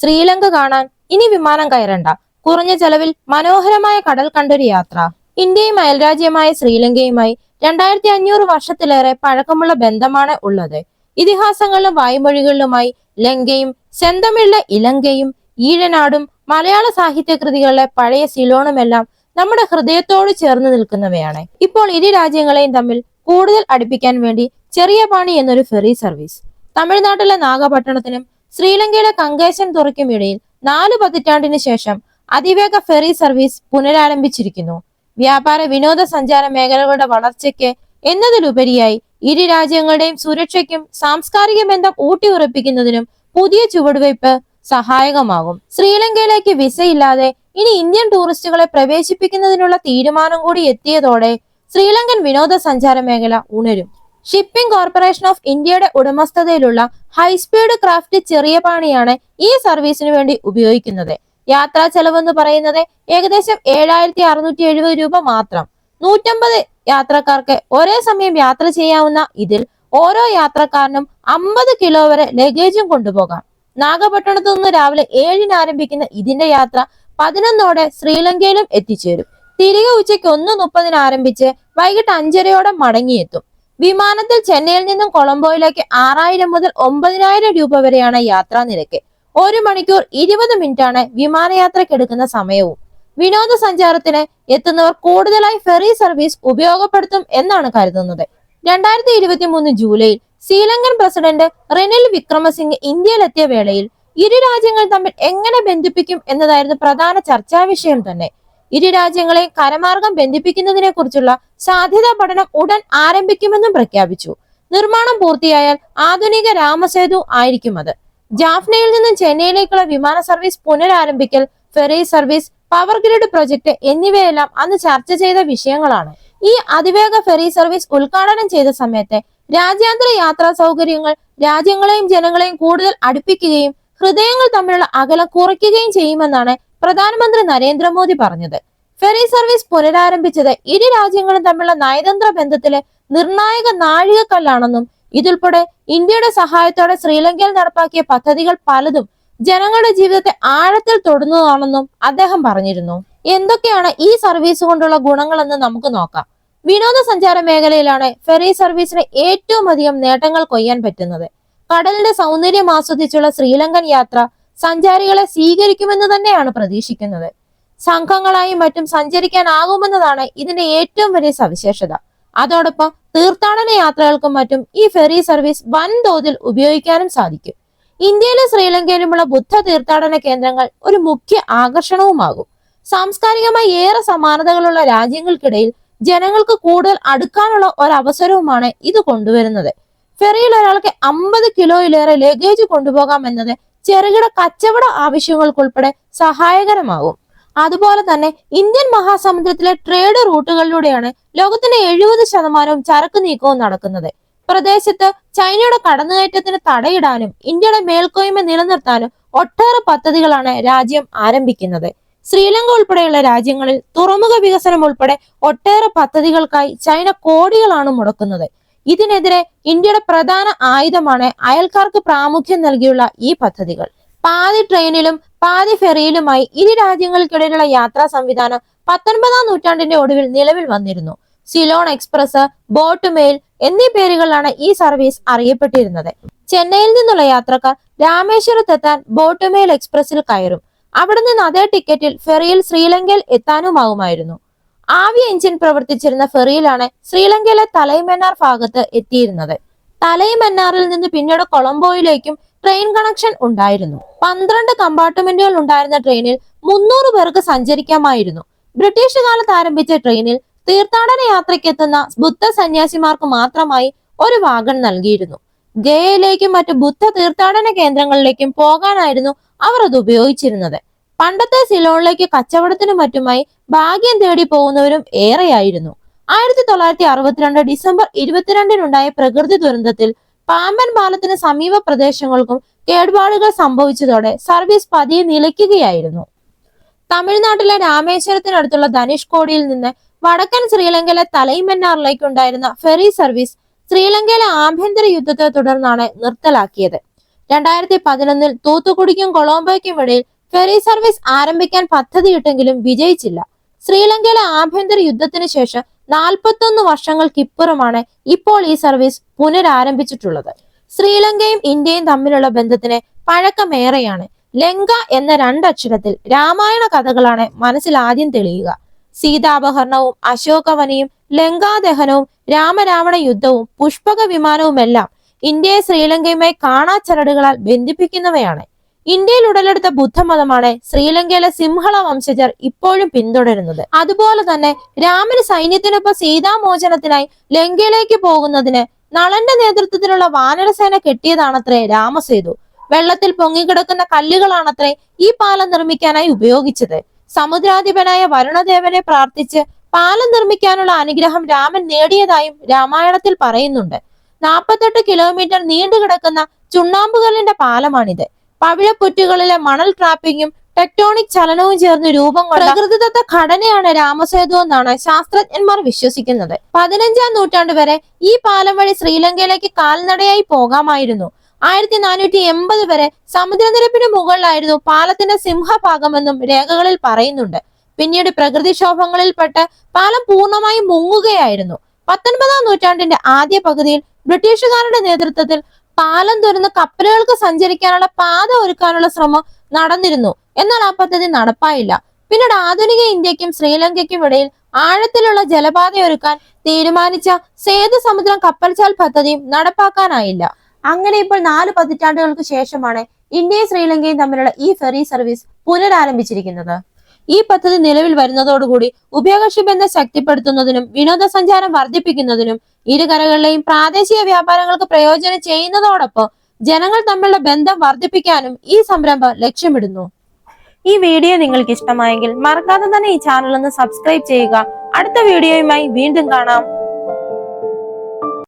ശ്രീലങ്ക കാണാൻ ഇനി വിമാനം കയറണ്ട. കുറഞ്ഞ ചെലവിൽ മനോഹരമായ കടൽ കണ്ടൊരു യാത്ര. ഇന്ത്യയും അയൽരാജ്യമായ ശ്രീലങ്കയുമായി രണ്ടായിരത്തി അഞ്ഞൂറ് വർഷത്തിലേറെ പഴക്കമുള്ള ബന്ധമാണ് ഉള്ളത്. ഇതിഹാസങ്ങളിലും വായ്മൊഴികളിലുമായി ലങ്കയും ചെന്തമിള്ള ഇലങ്കയും ഈഴനാടും മലയാള സാഹിത്യ കൃതികളിലെ പഴയ സിലോണുമെല്ലാം നമ്മുടെ ഹൃദയത്തോട് ചേർന്ന് നിൽക്കുന്നവയാണ്. ഇപ്പോൾ ഇരു രാജ്യങ്ങളെയും തമ്മിൽ കൂടുതൽ അടുപ്പിക്കാൻ വേണ്ടി ചെറിയ പാണി എന്നൊരു ഫെറി സർവീസ്. തമിഴ്നാട്ടിലെ നാഗപട്ടണത്തിനും ശ്രീലങ്കയിലെ കങ്കേശൻ തുറയ്ക്കും ഇടയിൽ നാല് പതിറ്റാണ്ടിന് ശേഷം അതിവേഗ ഫെറി സർവീസ് പുനരാരംഭിച്ചിരിക്കുന്നു. വ്യാപാര വിനോദസഞ്ചാര മേഖലകളുടെ വളർച്ചയ്ക്ക് എന്നതിലുപരിയായി ഇരു രാജ്യങ്ങളുടെയും സുരക്ഷയ്ക്കും സാംസ്കാരിക ബന്ധം ഊട്ടിയുറപ്പിക്കുന്നതിനും പുതിയ ചുവടുവയ്പ് സഹായകമാകും. ശ്രീലങ്കയിലേക്ക് വിസയില്ലാതെ ഇനി ഇന്ത്യൻ ടൂറിസ്റ്റുകളെ പ്രവേശിപ്പിക്കുന്നതിനുള്ള തീരുമാനം കൂടി എത്തിയതോടെ ശ്രീലങ്കൻ വിനോദസഞ്ചാര മേഖല ഉണരും. ഷിപ്പിംഗ് കോർപ്പറേഷൻ ഓഫ് ഇന്ത്യയുടെ ഉടമസ്ഥതയിലുള്ള ഹൈസ്പീഡ് ക്രാഫ്റ്റ് ചെറിയ പാണിയാണ് ഈ സർവീസിന് വേണ്ടി ഉപയോഗിക്കുന്നത്. യാത്രാ ചെലവെന്ന് പറയുന്നത് ഏകദേശം ഏഴായിരത്തി അറുന്നൂറ്റി എഴുപത് രൂപ മാത്രം. നൂറ്റമ്പത് യാത്രക്കാർക്ക് ഒരേ സമയം യാത്ര ചെയ്യാവുന്ന ഇതിൽ ഓരോ യാത്രക്കാരനും അമ്പത് കിലോ വരെ ലഗേജും കൊണ്ടുപോകാം. നാഗപട്ടണത്തു നിന്ന് രാവിലെ ഏഴിന് ആരംഭിക്കുന്ന ഇതിന്റെ യാത്ര പതിനൊന്നോടെ ശ്രീലങ്കയിലും എത്തിച്ചേരും. തിരികെ ഉച്ചയ്ക്ക് ഒന്ന് മുപ്പതിന് ആരംഭിച്ച് വൈകിട്ട് അഞ്ചരയോടെ മടങ്ങിയെത്തും. വിമാനത്തിൽ ചെന്നൈയിൽ നിന്നും കൊളംബോയിലേക്ക് ആറായിരം മുതൽ ഒമ്പതിനായിരം രൂപ വരെയാണ് യാത്രാ നിരക്ക്. ഒരു മണിക്കൂർ ഇരുപത് മിനിറ്റാണ് വിമാനയാത്രയ്ക്ക് എടുക്കുന്ന സമയവും. വിനോദസഞ്ചാരത്തിന് എത്തുന്നവർ കൂടുതലായി ഫെറി സർവീസ് ഉപയോഗപ്പെടുത്തും എന്നാണ് കരുതുന്നത്. രണ്ടായിരത്തി ഇരുപത്തി മൂന്ന് ജൂലൈയിൽ Sri Lankan president Ranil Wickremesinghe ഇന്ത്യയിലെത്തിയ വേളയിൽ ഇരു രാജ്യങ്ങൾ തമ്മിൽ എങ്ങനെ ബന്ധിപ്പിക്കും എന്നതായിരുന്നു പ്രധാന ചർച്ചാ വിഷയം തന്നെ. ഇരു രാജ്യങ്ങളെ കരമാർഗം ബന്ധിപ്പിക്കുന്നതിനെ കുറിച്ചുള്ള സാധ്യതാ പഠനം ഉടൻ ആരംഭിക്കുമെന്നും പ്രഖ്യാപിച്ചു. നിർമ്മാണം പൂർത്തിയായാൽ ആധുനിക രാമസേതു ആയിരിക്കും അത്. ജാഫ്നയിൽ നിന്നും ചെന്നൈയിലേക്കുള്ള വിമാന service പുനരാരംഭിക്കൽ ferry service power grid project എന്നിവയെല്ലാം അന്ന് ചർച്ച ചെയ്ത വിഷയങ്ങളാണ്. ഈ അതിവേഗ ഫെറി സർവീസ് ഉദ്ഘാടനം ചെയ്ത സമയത്ത് രാജ്യാന്തര യാത്രാ സൗകര്യങ്ങൾ രാജ്യങ്ങളെയും ജനങ്ങളെയും കൂടുതൽ അടുപ്പിക്കുകയും ഹൃദയങ്ങൾ തമ്മിലുള്ള അകലം കുറയ്ക്കുകയും ചെയ്യുമെന്നാണ് പ്രധാനമന്ത്രി നരേന്ദ്രമോദി പറഞ്ഞത്. ഫെറി സർവീസ് പുനരാരംഭിച്ചത് ഇരു രാജ്യങ്ങളും തമ്മിലുള്ള നയതന്ത്ര ബന്ധത്തിലെ നിർണായക നാഴികക്കല്ലാണെന്നും ഇതുൾപ്പെടെ ഇന്ത്യയുടെ സഹായത്തോടെ ശ്രീലങ്കയിൽ നടപ്പാക്കിയ പദ്ധതികൾ പലതും ജനങ്ങളുടെ ജീവിതത്തെ ആഴത്തിൽ തൊടുന്നതാണെന്നും അദ്ദേഹം പറഞ്ഞിരുന്നു. എന്തൊക്കെയാണ് ഈ സർവീസ് കൊണ്ടുള്ള ഗുണങ്ങളെന്ന് നമുക്ക് നോക്കാം. വിനോദസഞ്ചാര മേഖലയിലാണ് ഫെറി സർവീസിന് ഏറ്റവും അധികം നേട്ടങ്ങൾ കൊയ്യാൻ പറ്റുന്നത്. കടലിന്റെ സൗന്ദര്യം ആസ്വദിച്ചുള്ള ശ്രീലങ്കൻ യാത്ര സഞ്ചാരികളെ സ്വീകരിക്കുമെന്ന് തന്നെയാണ് പ്രതീക്ഷിക്കുന്നത്. സംഘങ്ങളായും മറ്റും സഞ്ചരിക്കാനാകുമെന്നതാണ് ഇതിന്റെ ഏറ്റവും വലിയ സവിശേഷത. അതോടൊപ്പം തീർത്ഥാടന യാത്രകൾക്കും മറ്റും ഈ ഫെറി സർവീസ് വൻതോതിൽ ഉപയോഗിക്കാനും സാധിക്കും. ഇന്ത്യയിലും ശ്രീലങ്കയിലുമുള്ള ബുദ്ധ തീർത്ഥാടന കേന്ദ്രങ്ങൾ ഒരു മുഖ്യ ആകർഷണവുമാകും. സാംസ്കാരികമായി ഏറെ സമാനതകളുള്ള രാജ്യങ്ങൾക്കിടയിൽ ജനങ്ങൾക്ക് കൂടുതൽ അടുക്കാനുള്ള ഒരവസരവുമാണ് ഇത് കൊണ്ടുവരുന്നത്. ഫെറിയിൽ ഒരാൾക്ക് അമ്പത് കിലോയിലേറെ ലഗേജ് കൊണ്ടുപോകാം എന്നത് ചെറുകിട കച്ചവട ആവശ്യങ്ങൾക്കുൾപ്പെടെ സഹായകരമാകും. അതുപോലെ തന്നെ ഇന്ത്യൻ മഹാസമുദ്രത്തിലെ ട്രേഡ് റൂട്ടുകളിലൂടെയാണ് ലോകത്തിന്റെ എഴുപത് ശതമാനവും ചരക്ക് നീക്കവും നടക്കുന്നത്. പ്രദേശത്ത് ചൈനയുടെ കടന്നുകയറ്റത്തിന് തടയിടാനും ഇന്ത്യയുടെ മേൽക്കോയ്മ നിലനിർത്താനും ഒട്ടേറെ പദ്ധതികളാണ് രാജ്യം ആരംഭിക്കുന്നത്. ശ്രീലങ്ക ഉൾപ്പെടെയുള്ള രാജ്യങ്ങളിൽ തുറമുഖ വികസനം ഉൾപ്പെടെ ഒട്ടേറെ പദ്ധതികൾക്കായി ചൈന കോടികളാണ് മുടക്കുന്നത്. ഇതിനെതിരെ ഇന്ത്യയുടെ പ്രധാന ആയുധമാണ് അയൽക്കാർക്ക് പ്രാമുഖ്യം നൽകിയുള്ള ഈ പദ്ധതികൾ. പാതി ട്രെയിനിലും പാതി ഫെറിയിലുമായി ഇരു രാജ്യങ്ങൾക്കിടയിലുള്ള യാത്രാ സംവിധാനം പത്തൊൻപതാം നൂറ്റാണ്ടിന്റെ ഒടുവിൽ നിലവിൽ വന്നിരുന്നു. സിലോൺ എക്സ്പ്രസ് ബോട്ട് മെയിൽ എന്നീ പേരുകളിലാണ് ഈ സർവീസ് അറിയപ്പെട്ടിരുന്നത്. ചെന്നൈയിൽ നിന്നുള്ള യാത്രക്കാർ രാമേശ്വരത്തെത്താൻ ബോട്ട് മെയിൽ എക്സ്പ്രസിൽ കയറും. അവിടെ നിന്ന് അതേ ടിക്കറ്റിൽ ഫെറിയിൽ ശ്രീലങ്കയിൽ എത്താനുമാകുമായിരുന്നു ആവി എഞ്ചിൻ പ്രവർത്തിച്ചിരുന്ന ഫെറിയിലാണ് ശ്രീലങ്കയിലെ തലൈമന്നാർ ഭാഗത്ത് എത്തിയിരുന്നത്. തലൈമന്നാറിൽ നിന്ന് പിന്നീട് കൊളംബോയിലേക്കും ട്രെയിൻ കണക്ഷൻ ഉണ്ടായിരുന്നു. പന്ത്രണ്ട് കമ്പാർട്ട്മെന്റുകൾ ഉണ്ടായിരുന്ന ട്രെയിനിൽ മുന്നൂറ് പേർക്ക് സഞ്ചരിക്കാമായിരുന്നു. ബ്രിട്ടീഷ് കാലത്ത് ആരംഭിച്ച ട്രെയിനിൽ തീർത്ഥാടന യാത്രയ്ക്ക് എത്തുന്ന ബുദ്ധ സന്യാസിമാർക്ക് മാത്രമായി ഒരു വാഗൺ നൽകിയിരുന്നു. ഗയയിലേക്കും മറ്റു ബുദ്ധ തീർത്ഥാടന കേന്ദ്രങ്ങളിലേക്കും പോകാനായിരുന്നു അവർ അത് ഉപയോഗിച്ചിരുന്നത്. പണ്ടത്തെ സിലോണിലേക്ക് കച്ചവടത്തിനും മറ്റുമായി ഭാഗ്യം തേടി പോകുന്നവരും ഏറെയായിരുന്നു. ആയിരത്തി തൊള്ളായിരത്തി അറുപത്തിരണ്ട് ഡിസംബർ ഇരുപത്തിരണ്ടിനുണ്ടായ പ്രകൃതി ദുരന്തത്തിൽ പാമ്പൻ പാലത്തിന് സമീപ പ്രദേശങ്ങൾക്കും കേടുപാടുകൾ സംഭവിച്ചതോടെ സർവീസ് പതിയെ നിലയ്ക്കുകയായിരുന്നു. തമിഴ്നാട്ടിലെ രാമേശ്വരത്തിനടുത്തുള്ള ധനുഷ്കോടിയിൽ നിന്ന് വടക്കൻ ശ്രീലങ്കയിലെ തലൈമന്നാറിലേക്കുണ്ടായിരുന്ന ഫെറി സർവീസ് ശ്രീലങ്കയിലെ ആഭ്യന്തര യുദ്ധത്തെ തുടർന്നാണ് നിർത്തലാക്കിയത്. രണ്ടായിരത്തി പതിനൊന്നിൽ തൂത്തുക്കുടിക്കും കൊളംബോയ്ക്കും ഇടയിൽ ഫെറി സർവീസ് ആരംഭിക്കാൻ പദ്ധതിയിട്ടെങ്കിലും വിജയിച്ചില്ല. ശ്രീലങ്കയിലെ ആഭ്യന്തര യുദ്ധത്തിന് ശേഷം നാൽപ്പത്തൊന്ന് വർഷങ്ങൾക്കിപ്പുറമാണ് ഇപ്പോൾ ഈ സർവീസ് പുനരാരംഭിച്ചിട്ടുള്ളത്. ശ്രീലങ്കയും ഇന്ത്യയും തമ്മിലുള്ള ബന്ധത്തിന് പഴക്കമേറെയാണ്. ലങ്ക എന്ന രണ്ടക്ഷരത്തിൽ രാമായണ കഥകളാണ് മനസ്സിൽ ആദ്യം തെളിയുക. സീതാപഹരണവും അശോകവനിയും ലങ്കാദഹനവും രാമരാവണ യുദ്ധവും പുഷ്പക വിമാനവുമെല്ലാം ഇന്ത്യയെ ശ്രീലങ്കയുമായി കാണാച്ചരടുകളാൽ ബന്ധിപ്പിക്കുന്നവയാണ്. ഇന്ത്യയിൽ ഉടലെടുത്ത ബുദ്ധമതമാണ് ശ്രീലങ്കയിലെ സിംഹള വംശജർ ഇപ്പോഴും പിന്തുടരുന്നത്. അതുപോലെ തന്നെ രാമന് സൈന്യത്തിനൊപ്പം സീതാമോചനത്തിനായി ലങ്കയിലേക്ക് പോകുന്നതിന് നളന്റെ നേതൃത്വത്തിലുള്ള വാനരസേന കെട്ടിയതാണത്രേ രാമസേതു. വെള്ളത്തിൽ പൊങ്ങിക്കിടക്കുന്ന കല്ലുകളാണത്രേ ഈ പാലം നിർമ്മിക്കാനായി ഉപയോഗിച്ചത്. സമുദ്രാധിപനായ വരുണദേവനെ പ്രാർത്ഥിച്ച് പാലം നിർമ്മിക്കാനുള്ള അനുഗ്രഹം രാമൻ നേടിയതായും രാമായണത്തിൽ പറയുന്നുണ്ട്. നാൽപ്പത്തെട്ട് കിലോമീറ്റർ നീണ്ടുകിടക്കുന്ന ചുണ്ണാമ്പുകല്ലിന്റെ പാലമാണിത്. പവിഴപ്പുറ്റുകളിലെ മണൽ ട്രാപ്പിങ്ങും ടെക്ടോണിക് ചലനവും ചേർന്ന് രൂപം കൊണ്ട പ്രകൃതിദത്ത ഘടനയാണ് രാമസേതു എന്നാണ് ശാസ്ത്രജ്ഞന്മാർ വിശ്വസിക്കുന്നത്. പതിനഞ്ചാം നൂറ്റാണ്ട് വരെ ഈ പാലം വഴി ശ്രീലങ്കയിലേക്ക് കാൽനടയായി പോകാമായിരുന്നു. ആയിരത്തി നാനൂറ്റി എൺപത് വരെ സമുദ്രനിരപ്പിന് മുകളിലായിരുന്നു പാലത്തിന്റെ സിംഹഭാഗമെന്നും രേഖകളിൽ പറയുന്നുണ്ട്. പിന്നീട് പ്രകൃതിക്ഷോഭങ്ങളിൽപ്പെട്ട് പാലം പൂർണമായും മുങ്ങുകയായിരുന്നു. പത്തൊൻപതാം നൂറ്റാണ്ടിന്റെ ആദ്യ പകുതിയിൽ ബ്രിട്ടീഷുകാരുടെ നേതൃത്വത്തിൽ പാലം തുറന്ന് കപ്പലുകൾക്ക് സഞ്ചരിക്കാനുള്ള പാത ഒരുക്കാനുള്ള ശ്രമം നടന്നിരുന്നു. എന്നാൽ ആ പദ്ധതി നടപ്പായില്ല. പിന്നീട് ആധുനിക ഇന്ത്യക്കും ശ്രീലങ്കയ്ക്കും ഇടയിൽ ആഴത്തിലുള്ള ജലപാത ഒരുക്കാൻ തീരുമാനിച്ച സേതു സമുദ്രം കപ്പൽചാൽ പദ്ധതിയും നടപ്പാക്കാനായില്ല. അങ്ങനെ ഇപ്പോൾ നാല് പതിറ്റാണ്ടുകൾക്ക് ശേഷമാണ് ഇന്ത്യയും ശ്രീലങ്കയും തമ്മിലുള്ള ഈ ഫെറി സർവീസ് പുനരാരംഭിച്ചിരിക്കുന്നത്. ഈ പദ്ധതി നിലവിൽ വരുന്നതോടുകൂടി ഉഭയകക്ഷി ബന്ധം ശക്തിപ്പെടുത്തുന്നതിനും വിനോദസഞ്ചാരം വർദ്ധിപ്പിക്കുന്നതിനും ഇരുകരകളിലെയും പ്രാദേശിക വ്യാപാരങ്ങൾക്ക് പ്രയോജനം ചെയ്യുന്നതോടൊപ്പം ജനങ്ങൾ തമ്മിലുള്ള ബന്ധം വർദ്ധിപ്പിക്കാനും ഈ സംരംഭം ലക്ഷ്യമിടുന്നു. ഈ വീഡിയോ നിങ്ങൾക്ക് ഇഷ്ടമായെങ്കിൽ മറക്കാതെ തന്നെ ഈ ചാനൽ ഒന്ന് സബ്സ്ക്രൈബ് ചെയ്യുക. അടുത്ത വീഡിയോയുമായി വീണ്ടും കാണാം.